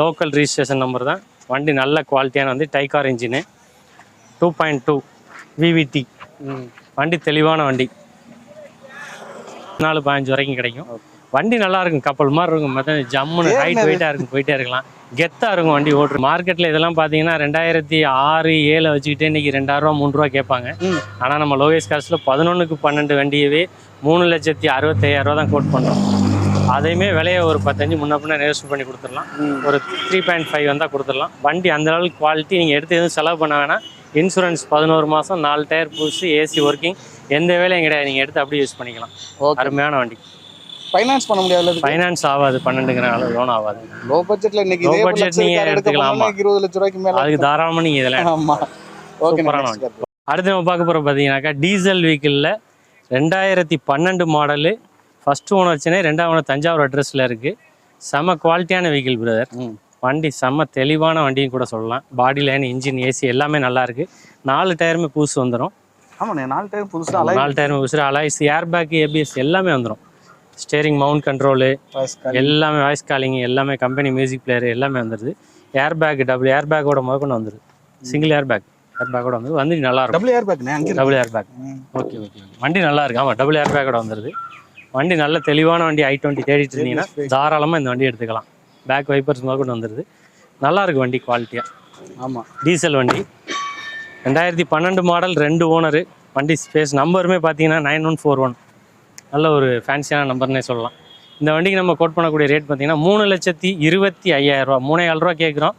லோக்கல் ரிஜிஸ்ட்ரேஷன் நம்பர் தான். வண்டி நல்ல குவாலிட்டியான வந்து Tigor engine two point two VVT ம். வண்டி தெளிவான வண்டி. நாலு பதினஞ்சு வரைக்கும் கிடைக்கும். வண்டி நல்லா இருக்கும். கப்பல் மாதிரி இருக்கும். மற்ற ஜம்முன்னு ஹைட். வெயிட்டாக இருக்கும். போயிட்டே இருக்கலாம். கெத்தாக இருக்கும் வண்டி ஓட்டுற. மார்க்கெட்டில் இதெல்லாம் பார்த்தீங்கன்னா ரெண்டாயிரத்தி ஆறு ஏழை வச்சுக்கிட்டு இன்னைக்கு ரெண்டாயிரம் ரூபா மூணு ரூபா கேட்பாங்க. ஆனால் நம்ம லோகேஷ் காசில் பதினொன்றுக்கு பன்னெண்டு வண்டியவே மூணு லட்சத்தி அறுபத்தையாயிரம் ரூபா தான் கோட் பண்ணுறோம் அதையுமே விலையை ஒரு பத்தஞ்சு முன்ன பின்ன நெகோஷியேட் பண்ணி கொடுத்துடலாம். ஒரு த்ரீ பாயிண்ட் ஃபைவ் வந்தால் கொடுத்துடலாம். வண்டி அந்த அளவுக்கு குவாலிட்டி நீங்கள் எடுத்து எதுவும் செலவு பண்ண வேணாம். இன்சூரன்ஸ் பதினோரு மாதம் நாலு டயர் புதுசு ஏசி ஒர்க்கிங் எந்த வேலையும் கிடையாது. நீங்கள் எடுத்து அப்படியே யூஸ் பண்ணிக்கலாம். அருமையான வண்டி. ஃபைனான்ஸ் பண்ண முடியாது ஃபைனான்ஸ் ஆகாது பன்னெண்டுங்கிற அளவு லோன் ஆகாது. லோ பட்ஜெட்ல இன்னைக்கு budget budget நீங்க எடுத்துக்கலாம், இருபது லட்ச ரூபாய்க்கு மேல அதுக்கு தாராளமாக நீங்கள் இதெல்லாம் ஆமா. ஓகே. அடுத்து நம்ம பார்க்க போகிற பார்த்தீங்கன்னாக்கா டீசல் வெஹிக்கிளில் ரெண்டாயிரத்தி பன்னெண்டு மாடலு ஃபஸ்ட்டு ஓனர் சென்னை ரெண்டாவது ஓனர் தஞ்சாவூர் அட்ரஸில் இருக்குது செம குவாலிட்டியான வெஹிக்கிள் பிரதர். வண்டி செம்ம தெளிவான வண்டியும் கூட சொல்லலாம். பாடி லைன் இன்ஜின் ஏசி எல்லாமே நல்லா இருக்கு. நாலு டயருமே புதுசு வந்துடும் ஆமாண்ணே நாலு டைம் புதுசா நாலு டயருமே புதுசு. அலாய்ஸ் ஏர் பேக் ஏபிஎஸ் எல்லாமே வந்துடும் ஸ்டேரிங் மவுண்ட் கண்ட்ரோலு எல்லாமே வாய்ஸ் காலிங் எல்லாமே கம்பெனி மியூசிக் பிளேயர் எல்லாமே வந்துடுது ஏர் பேக் டபுள் ஏர் பேக்கோட முதற்கொண்டு வந்துடுது சிங்கிள் ஏர் பேக் ஏர் பேக்கோட வந்து வண்டி நல்லா இருக்கும். டபுள் ஏர் அங்கே double air bag okay okay வண்டி நல்லா இருக்கு. ஆமாம் டபுள் ஏர் பேக்கோட வந்துடுது வண்டி நல்ல தெளிவான வண்டி ஐ டுவெண்ட்டி தேடிட்டு இருந்தீங்கன்னா தாராளமாக இந்த வண்டி எடுத்துக்கலாம். பேக் வைப்பர்ஸ் முதற்கொண்டு வந்துடுது நல்லா இருக்கு வண்டி குவாலிட்டியாக ஆமா. டீசல் வண்டி. ரெண்டாயிரத்தி பன்னெண்டு மாடல் ரெண்டு ஓனரு வண்டி ஸ்பேஸ் நம்பருமே பார்த்தீங்கன்னா நைன் ஒன் ஃபோர் ஒன் நல்ல ஒரு ஃபேன்சியான நம்பர்னே சொல்லலாம். இந்த வண்டிக்கு நம்ம கோட் பண்ணக்கூடிய ரேட் பார்த்தீங்கன்னா மூணு லட்சத்தி இருபத்தி ஐயாயிரம் ரூபா மூணே ஏழு ரூபா கேட்குறோம்.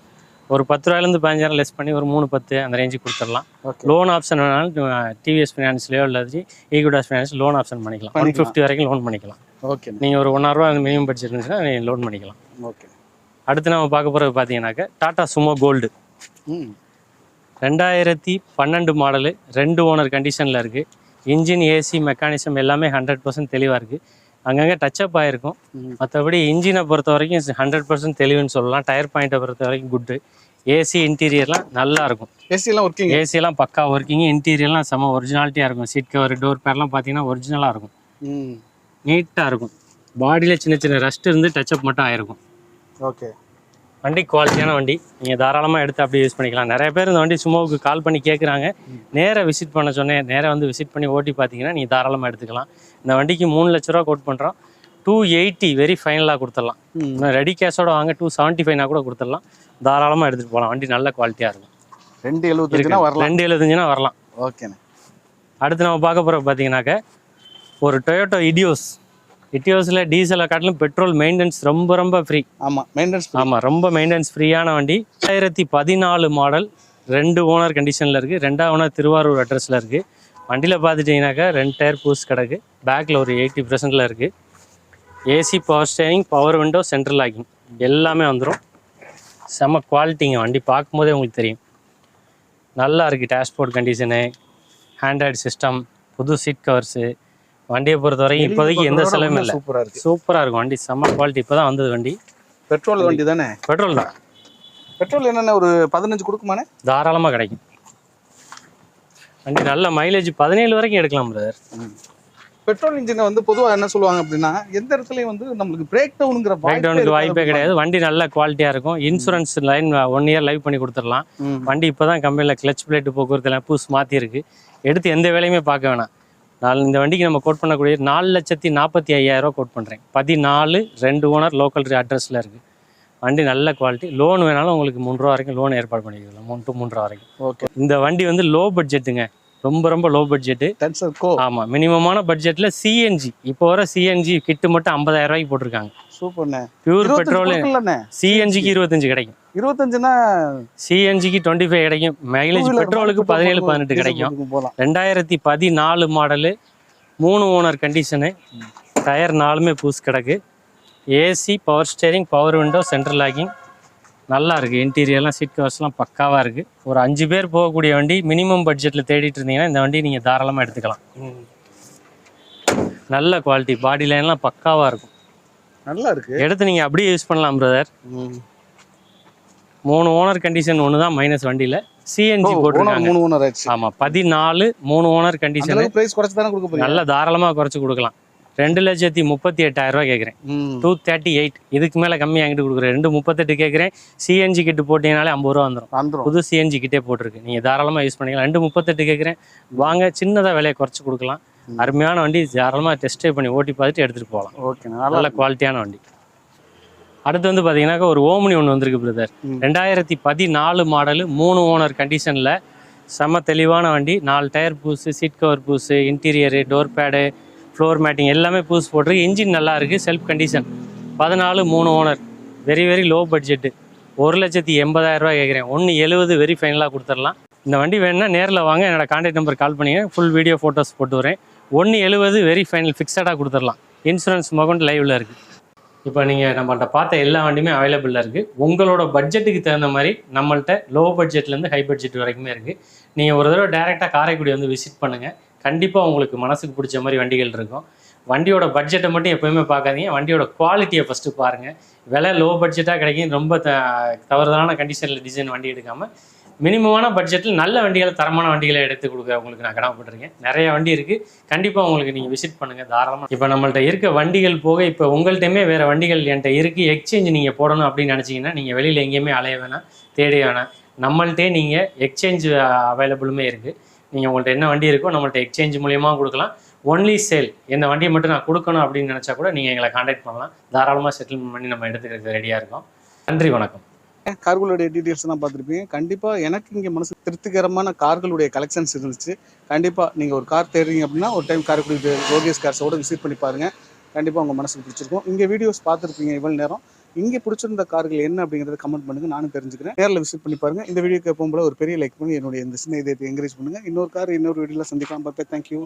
ஒரு பத்து ரூபாயிலேருந்து பதினஞ்சாயிரம் லெஸ் பண்ணி ஒரு மூணு பத்து அந்த ரேஞ்சுக்கு கொடுத்துடலாம். லோன் ஆப்ஷன் வேணாலும் டிவிஎஸ் ஃபினான்ஸ்லையோ இல்லாட்டி ஈகுடாஸ் ஃபினான்ஸ் லோன் ஆப்ஷன் பண்ணிக்கலாம். ஒன். ஃபிஃப்டி வரைக்கும் லோன் பண்ணிக்கலாம். ஓகே நீங்கள் ஒரு ஒன்றாயிரரூவா மினிமம் பட்ஜெட் இருந்துச்சுன்னா நீங்கள் லோன் பண்ணிக்கலாம். ஓகே அடுத்து நம்ம பார்க்க போகிறது பார்த்தீங்கன்னாக்க டாடா சுமோ கோல்டு ரெண்டாயிரத்தி பன்னெண்டு மாடலு ரெண்டு ஓனர் கண்டிஷனில் இருக்குது இன்ஜின் ஏசி மெக்கானிசம் எல்லாமே ஹண்ட்ரட் பர்சன்ட் தெளிவாக இருக்குது அங்கங்கே டச்சப் ஆகிருக்கும். மற்றபடி இன்ஜினை பொறுத்த வரைக்கும் ஹண்ட்ரட் பர்சன்ட் தெளிவுன்னு சொல்லலாம். டயர் பாயிண்ட்டை பொறுத்த வரைக்கும் குட்டு ஏசி இன்டீரியர்லாம் நல்லா இருக்கும். ஏசி எல்லாம் ஒர்க்கிங் ஏசியெல்லாம் பக்கா ஒர்க்கிங் இன்டீரியர்லாம் செம்ம ஒரிஜினாலிட்டியாக இருக்கும். சீட் கவர் டோர் பேர்லாம் பார்த்தீங்கன்னா ஒரிஜினலாக இருக்கும். நீட்டாக இருக்கும். பாடியில் சின்ன சின்ன ரஸ்ட் இருந்து டச்சப் மட்டும் ஆயிருக்கும். ஓகே வண்டி குவாலிட்டியான வண்டி. நீங்கள் தாராளமாக எடுத்து அப்படியே யூஸ் பண்ணிக்கலாம். நிறைய பேர் இந்த வண்டி சும்மாவுக்கு கால் பண்ணி கேட்குறாங்க நேராக விசிட் பண்ண சொன்னேன். நேராக வந்து விசிட் பண்ணி ஓட்டி பார்த்தீங்கன்னா நீங்கள் தாராளமாக எடுத்துக்கலாம். இந்த வண்டிக்கு மூணு லட்ச ரூபா கோட் பண்ணுறோம் டூ எயிட்டி வெரி ஃபைனலாக கொடுத்துடலாம். ரெடி கேஷோட வாங்க டூ செவன்ட்டி ஃபைவ்னா கூட கொடுத்துடலாம். தாராளமாக எடுத்துகிட்டு போகலாம். வண்டி நல்ல குவாலிட்டியாக இருக்கும். ரெண்டு எழுபத்தஞ்சுனா வரலாம். ரெண்டு எழுபத்தஞ்சுனா வரலாம். ஓகேண்ணே. அடுத்து நம்ம பார்க்க போகிற பார்த்தீங்கன்னாக்க ஒரு டொயோட்டோ இடியோஸ் இடியோஸில் டீசலை காட்டிலும் பெட்ரோல் மெயின்டெனன்ஸ் ரொம்ப ரொம்ப ஃப்ரீ ஆமா மெயின்டெனன்ஸ் ஆமாம் ரொம்ப மெயின்டெனன்ஸ் ஃப்ரீயான வண்டி. ரெண்டாயிரத்தி பதினாலு மாடல் ரெண்டு ஓனர் கண்டிஷனில் இருக்குது ரெண்டாவது ஓனர் திருவாரூர் அட்ரஸில் இருக்குது வண்டியில் பார்த்துட்டிங்கனாக்கா ரெண்டு டயர் பூஸ் கிடக்கு. பேக்கில் ஒரு எயிட்டி பர்சன்டில் இருக்குது AC power steering power window central locking எல்லாமே வந்துடும் செம குவாலிட்டிங்க வண்டி பார்க்கும்போதே உங்களுக்கு தெரியும். நல்லா இருக்குது டேஷ்போர்ட் கண்டிஷனு ஆண்ட்ராய்டு சிஸ்டம் புது சீட் கவர்ஸு வண்டியை பொறுத்த வரைக்கும் இப்போதைக்கு எந்த செலவும் இல்லை. சூப்பரா இருக்கு. சூப்பராக இருக்கும் வண்டி. செம்ம குவாலிட்டி இப்போ தான் வந்தது வண்டி. பெட்ரோல் வண்டி. தானே? பெட்ரோல் தான். பெட்ரோல் என்னென்ன ஒரு பதினஞ்சு கொடுக்குமாண்ணே? தாராளமாக கிடைக்கும். வண்டி நல்ல மைலேஜ் பதினேழு வரைக்கும் எடுக்கலாம் பிரதர் பெட்ரோல் இன்ஜினை வந்து பொதுவா என்ன சொல்லுவாங்க அப்படின்னா எந்த இடத்துலயும் வந்து நம்மளுக்கு பிரேக் டவுனுங்கிற பிரேக் டவுனுக்கு வாய்ப்பே கிடையாது. வண்டி நல்ல குவாலிட்டியாக இருக்கும். Insurance line one year live பண்ணி கொடுத்துடலாம். வண்டி இப்போ தான் கம்பெனியில் கிளச் பிளேட் போக்குவரத்து எல்லாம் புதுசு மாற்றிருக்கு எடுத்து எந்த வேலையுமே பார்க்க வேணாம். நான் இந்த வண்டிக்கு நம்ம கோட் பண்ணக்கூடிய நாலு லட்சத்தி நாற்பத்தி ஐயாயிரரூவா கோட் பண்ணுறேன் பதினாலு ரெண்டு ஓனர் லோக்கல் அட்ரஸில் இருக்குது வண்டி நல்ல குவாலிட்டி லோன் வேணாலும் உங்களுக்கு மூணு ரூபா வரைக்கும் லோன் ஏற்பாடு பண்ணிக்கலாம். மூணு டு மூணு ரூபா வரைக்கும். ஓகே இந்த வண்டி வந்து லோ பட்ஜெட்டுங்க ரொம்ப ரொம்ப லோ பட்ஜெட்டு ஆமாம் மினிமமான பட்ஜெட்டில் சிஎன்ஜி இப்போ வர சிஎன்ஜி கிட்டு மட்டும் 50000 ரூபாய்க்கு போட்டிருக்காங்க. சூப்பர்ண்ணே. பியூர் பெட்ரோல் சிஎன்ஜிக்கு இருபத்தஞ்சு கிடைக்கும். இருபத்தஞ்சுனா சிஎன்ஜிக்கு டுவெண்ட்டி ஃபைவ் கிடைக்கும் மைலேஜ் பெட்ரோலுக்கு பதினேழு பதினெட்டு கிடைக்கும். ரெண்டாயிரத்தி பதினாலு மாடலு மூணு ஓனர் கண்டிஷனு டயர் நாலுமே பூஸ் கிடக்கு. AC power steering power window central locking நல்லா இருக்குது இன்டீரியர்லாம் சீட் கவர்ஸ்லாம் பக்காவாக இருக்குது ஒரு அஞ்சு பேர் போகக்கூடிய வண்டி மினிமம் பட்ஜெட்டில் தேடிட்டு இருந்தீங்கன்னா இந்த வண்டி நீங்கள் தாராளமாக எடுத்துக்கலாம். நல்ல குவாலிட்டி பாடி லைன்லாம் பக்காவாக இருக்கும். நல்லா இருக்கு. எடுத்து நீங்கள் அப்படியே யூஸ் பண்ணலாம் பிரதர் மூணு ஓனர் கண்டிஷன் ஒன்று தான் மைனஸ் வண்டியில் சிஎன்ஜி போட்டிருக்காங்க. மூணு ஓனர் ஆச்சு ஆமாம் பதினாலு மூணு ஓனர் கண்டிஷன் பிரைஸ் குறைச்சு தானே கொடுக்க போறீங்க? நல்ல தாராளமாக குறைச்சி கொடுக்கலாம். ரெண்டு லட்சத்தி முப்பத்தி எட்டாயிரம் ரூபாய் கேட்குறேன். டூ தேர்ட்டி எயிட் இதுக்கு மேலே கம்மி என்கிட்ட கொடுக்குறேன். ரெண்டு முப்பத்தெட்டு கேட்குறேன் சிஎன்ஜி கிட்டு போட்டீங்கனாலே ஐம்பது ரூபா வந்துடும் புது சிஎன்ஜி கிட்டே போட்டிருக்கு. நீங்கள் தாராளமாக யூஸ் பண்ணிக்கலாம். ரெண்டு முப்பத்தெட்டு கேட்குறேன் வாங்க சின்னதாக விலையை குறைச்சி கொடுக்கலாம். அருமையான வண்டி. தாராளமாக டெஸ்ட் பண்ணி ஓட்டி பார்த்துட்டு எடுத்துகிட்டு போகலாம். நல்லா நல்ல குவாலிட்டியான வண்டி. அடுத்து வந்து பார்த்தீங்கன்னாக்கா ஒரு ஓமினி ஒன்று வந்திருக்கு பிரதர். ரெண்டாயிரத்தி பதினாலு மாடலு மூணு ஓனர் கண்டிஷனில் செம்ம தெளிவான வண்டி நாலு டயர் பூஸு seat cover பூஸு interior door pad floor matting எல்லாமே பூஸ் போட்டிருக்கு. இன்ஜின் நல்லா இருக்குது செல்ஃப் கண்டிஷன் பதினாலு மூணு owner. Very very low budget ஒரு லட்சத்தி எண்பதாயிரம் ரூபாய் கேட்குறேன் ஒன்று எழுபது வெரி ஃபைனலாக கொடுத்துடலாம். இந்த வண்டி வேணும்னா நேரில் வாங்க. என்னோட கான்டாக்ட் நம்பர் கால் பண்ணிங்க. ஃபுல் வீடியோ ஃபோட்டோஸ் போட்டு வரேன். ஒன்று எழுபது வெரி ஃபைனல் ஃபிக்ஸடாக கொடுத்துடலாம். இன்சூரன்ஸ் மகன் லைவில் இருக்குது இப்போ நீங்கள் நம்மள்ட்ட பார்த்த எல்லா வண்டியுமே அவைலபிளாக இருக்குது உங்களோட பட்ஜெட்டுக்கு தகுந்த மாதிரி நம்மள்ட்ட லோ பட்ஜெட்லேருந்து ஹை பட்ஜெட் வரைக்குமே இருக்குது நீங்கள் ஒரு தடவை டேரெக்டாக காரைக்குடி வந்து விசிட் பண்ணுங்கள் கண்டிப்பாக உங்களுக்கு மனசுக்கு பிடிச்ச மாதிரி வண்டிகள் இருக்கும். வண்டியோட பட்ஜெட்டை மட்டும் எப்போயுமே பார்க்காதீங்க. வண்டியோட குவாலிட்டியை ஃபஸ்ட்டு பாருங்கள் விலை லோ பட்ஜெட்டாக கிடைக்கும். ரொம்ப த தவறுதலான கண்டிஷனில் டிசைன் வண்டி எடுக்காமல் மினிமமான பட்ஜெட்டில் நல்ல வண்டிகளை தரமான வண்டிகளை எடுத்து கொடுக்க உங்களுக்கு நான் கடமைப்பட்டிருக்கேன். நிறைய வண்டி இருக்குது கண்டிப்பாக உங்களுக்கு நீங்கள் விசிட் பண்ணுங்கள் தாராளமாக இப்போ நம்மள்ட்ட இருக்க வண்டிகள் போக இப்போ உங்கள்கிட்டயுமே வேறு வண்டிகள் என்கிட்ட இருக்குது எக்ஸ்சேஞ்ச் நீங்கள் போடணும் அப்படின்னு நினச்சிங்கன்னா நீங்கள் வெளியில் எங்கேயுமே அலைய வேணாம். தேடி வேணாம். நம்மள்ட்டே நீங்கள் எக்ஸ்சேஞ்ச் அவைலபிளுமே இருக்குது நீங்கள் உங்கள்கிட்ட என்ன வண்டி இருக்கோ நம்மள்ட்ட எக்ஸ்சேஞ்ச் மூலியமாக கொடுக்கலாம். ஒன்லி சேல் இந்த வண்டியை மட்டும் நான் கொடுக்கணும் அப்படின்னு நினச்சா கூட நீங்கள் எங்களை காண்டாக்ட் பண்ணலாம். தாராளமாக செட்டில்மெண்ட் பண்ணி நம்ம எடுத்துக்கிறதுக்கு ரெடியாக இருக்கோம். நன்றி வணக்கம். கார்களுடைய டீட்டெயில்ஸ் தான் பார்த்துருப்பீங்க. கண்டிப்பாக எனக்கு இங்கே மனசு திருப்திகரமான கார்களுடைய கலெக்ஷன்ஸ் இருந்துச்சு. கண்டிப்பாக நீங்கள் ஒரு கார் தேடுறீங்க அப்படின்னா ஒரு டைம் காரைக்குடி யோகேஷ் கார்ஸோட விசிட் பண்ணி பாருங்கள் கண்டிப்பாக உங்கள் மனசுக்கு பிடிச்சிருக்கும். இங்கே வீடியோஸ் பார்த்துருப்பீங்க இவ்வளோ நேரம். இங்கே பிடிச்சிருந்த கார்கள் என்ன அப்படிங்கிறத கமெண்ட் பண்ணுங்க. நானும் தெரிஞ்சுக்கிறேன். நேரில் விசிட் பண்ணி பாருங்கள் இந்த வீடியோக்கு போகும்போது ஒரு பெரிய லைக் பண்ணி என்னுடைய இந்த சின்ன இதயத்தை என்கரேஜ் பண்ணுங்கள் இன்னொரு கார் இன்னொரு வீடியோவில் சந்திக்கலாம். பார்ப்பேன் தேங்க்யூ